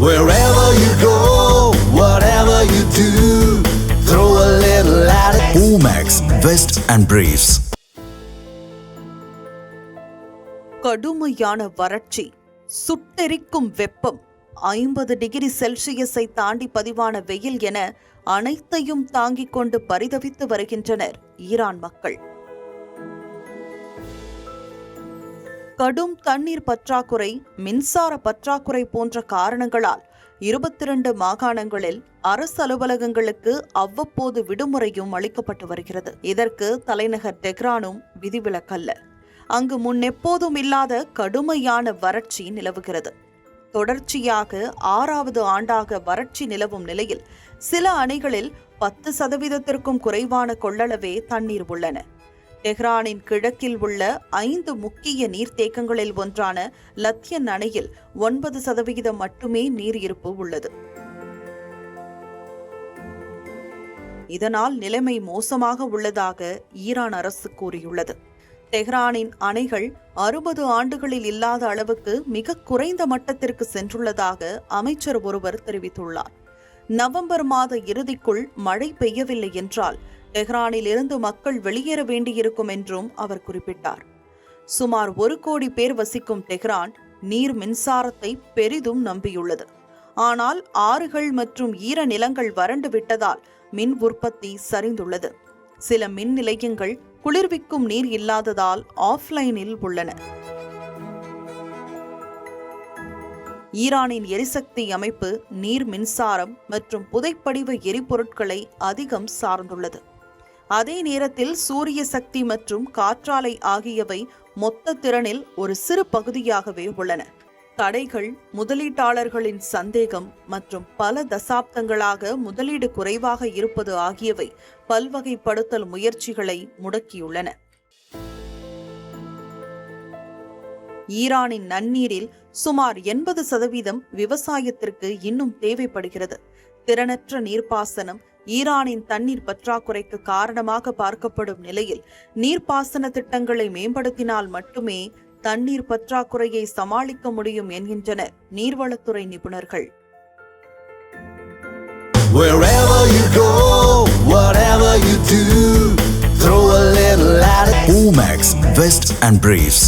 Wherever you go, whatever you do, throw a little at it. Omax, Vest and Briefs. கடுமையான வறட்சி சுட்டெரிக்கும் வெப்பம் ஐம்பது டிகிரி செல்சியஸை தாண்டி பதிவான வெயில் என அனைத்தையும் தாங்கிக் கொண்டு பரிதவித்து வருகின்றனர் ஈரான் மக்கள் கடும் தண்ணீர் பற்றாக்குறை மின்சார பற்றாக்குறை போன்ற காரணங்களால் இருபத்தி இரண்டு மாகாணங்களில் அரசு அலுவலகங்களுக்கு அவ்வப்போது விடுமுறையும் அளிக்கப்பட்டு வருகிறது. இதற்கு தலைநகர் டெஹ்ரானும் விதிவிலக்கல்ல. அங்கு முன்னெப்போதும் இல்லாத கடுமையான வறட்சி நிலவுகிறது. தொடர்ச்சியாக ஆறாவது ஆண்டாக வறட்சி நிலவும் நிலையில் சில அணைகளில் பத்து சதவீதத்திற்கும் குறைவான கொள்ளளவே தண்ணீர் உள்ளன. டெஹ்ரானின் கிழக்கில் உள்ள ஐந்து முக்கிய நீர்த்தேக்கங்களில் ஒன்றான லத்தியன் அணையில் ஒன்பது சதவிகிதம் மட்டுமே நீர் இருப்பு உள்ளது. இதனால் நிலைமை மோசமாக உள்ளதாக ஈரான் அரசு கூறியுள்ளது. டெஹ்ரானின் அணைகள் அறுபது ஆண்டுகளில் இல்லாத அளவுக்கு மிக குறைந்த மட்டத்திற்கு சென்றுள்ளதாக அமைச்சர் ஒருவர் தெரிவித்துள்ளார். நவம்பர் மாத இறுதிக்குள் மழை பெய்யவில்லை என்றால் டெஹ்ரானில் இருந்து மக்கள் வெளியேற வேண்டியிருக்கும் என்றும் அவர் குறிப்பிட்டார். சுமார் ஒரு கோடி பேர் வசிக்கும் டெஹ்ரான் நீர் மின்சாரத்தை பெரிதும் நம்பியுள்ளது. ஆனால் ஆறுகள் மற்றும் ஈர நிலங்கள் வறண்டு விட்டதால் மின் உற்பத்தி சரிந்துள்ளது. சில மின் நிலையங்கள் குளிர்விக்கும் நீர் இல்லாததால் ஆஃப்லைனில் உள்ளன. ஈரானின் எரிசக்தி அமைப்பு நீர் மின்சாரம் மற்றும் புதைப்படிவ எரிபொருட்களை அதிகம் சார்ந்துள்ளது. அதே நேரத்தில் சூரிய சக்தி மற்றும் காற்றாலை ஆகியவை மொத்த திறனில் ஒரு சிறு பகுதியாகவே உள்ளன. தடைகள் முதலீட்டாளர்களின் சந்தேகம் மற்றும் பல தசாப்தங்களாக முதலீடு குறைவாக இருப்பது ஆகியவை பல்வகைப்படுத்தல் முயற்சிகளை முடக்கியுள்ளன. ஈரானின் நன்னீரில் சுமார் எண்பது சதவீதம் விவசாயத்திற்கு இன்னும் தேவைப்படுகிறது. திறனற்ற நீர்ப்பாசனம் ஈரானின் தண்ணீர் பற்றாக்குறைக்கு காரணமாக பார்க்கப்படும் நிலையில் நீர்ப்பாசன திட்டங்களை மேம்படுத்தினால் மட்டுமே தண்ணீர் பற்றாக்குறையை சமாளிக்க முடியும் என்கின்றனர் நீர்வளத்துறை நிபுணர்கள் Wherever you go, whatever you do, throw a little at it. Omax, Vest and Briefs.